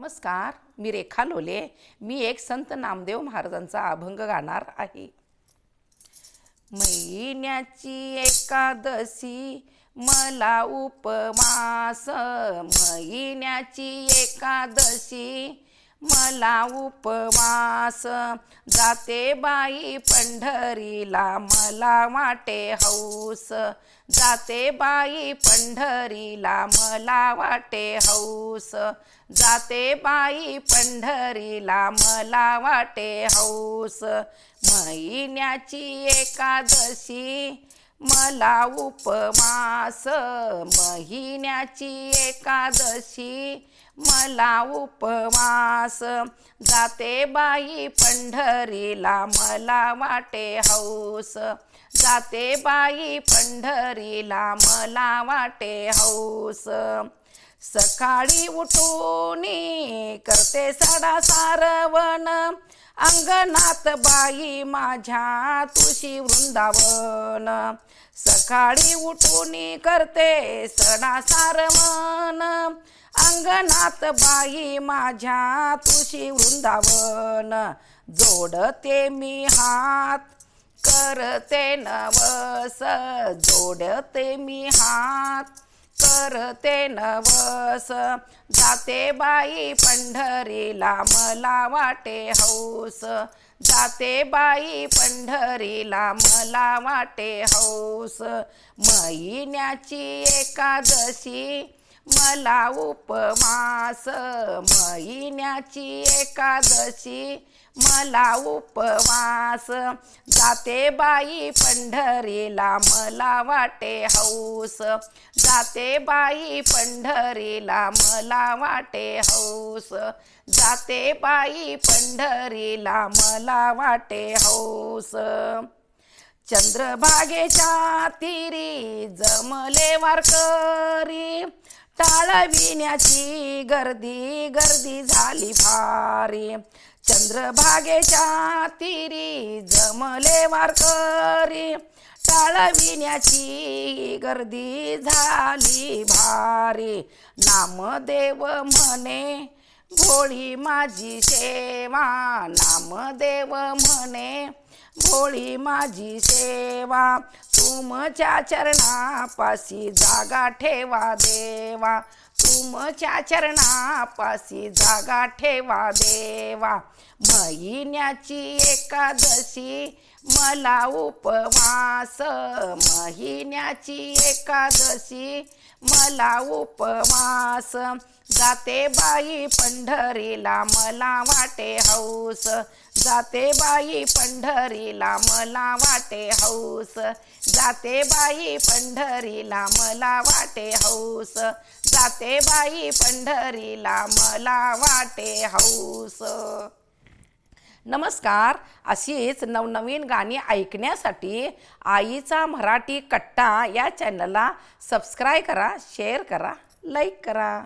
नमस्कार मी रेखा लोले. मी एक संत नामदेव महाराजांचा अभंग गाणार आहे. महिन्याची एकादशी मला उपमास. महिन्याची एकादशी मला उपवास. जाते बाई पंढरीला मला वाटे हौस. जाते बाई पंढरीला मला वाटे हौस. जाते बाई पंढरीला मला वाटे हौस. महिन्याची एकादशी मला उपमास महिन्याची एकादशी. मला उपवास जाते बाई पंढरीला मला वाटे हौस. जाते बाई पंढरीला मला वाटे हौस. सकाळी उठून करते सडा सारवण. अंगणात बाई माझ्या तुळशी वृंदावन. सकाळी उठून करते सडा सारवण. अंगणात बाई माझ्या तुळशी वृंदावन. जोडते मी हात करते नवस. जोडते मी हात करते नवस. जाते बाई पंढरीला मला वाटे हौस. जाते बाई पंढरीला मला वाटे हौस. महिन्याची एकादशी मला उपवास महिन्याची एकादशी. मला उपवास जाते बाई पंढरीला मला वाटे हौस. जाते बाई पंढरीला मला वाटे हौस. जाते बाई पंढरीला मला वाटे हौस. चंद्रभागेच्या तिरी जमले वारकरी. टाळविण्याची गर्दी गर्दी झाली भारी. चंद्रभागेच्या तिरी जमले वारकरी. टाळविण्याची गर्दी झाली भारी. नामदेव म्हणे भोळी माझी सेवा. नामदेव म्हणे भोळी माझी सेवा. तुमच्या चरणापाशी जागा ठेवा देवा. तुमच्या चरणापाशी जागा ठेवा देवा. महिन्याची एकादशी मला उपवास. महिन्याची एकादशी मला उपवास. जाते बाई पंढरीला मला वाटे हौस जाते बाई पंढरीला मला वाटे हौस जाते बाई पंढरीला मला वाटे हौस जाते बाई पंढरीला मला वाटे हौस नमस्कार. अशीच नवनवीन गाणी ऐकण्यासाठी आईचा मराठी कट्टा या चॅनलला सबस्क्राईब करा शेअर करा लाईक करा.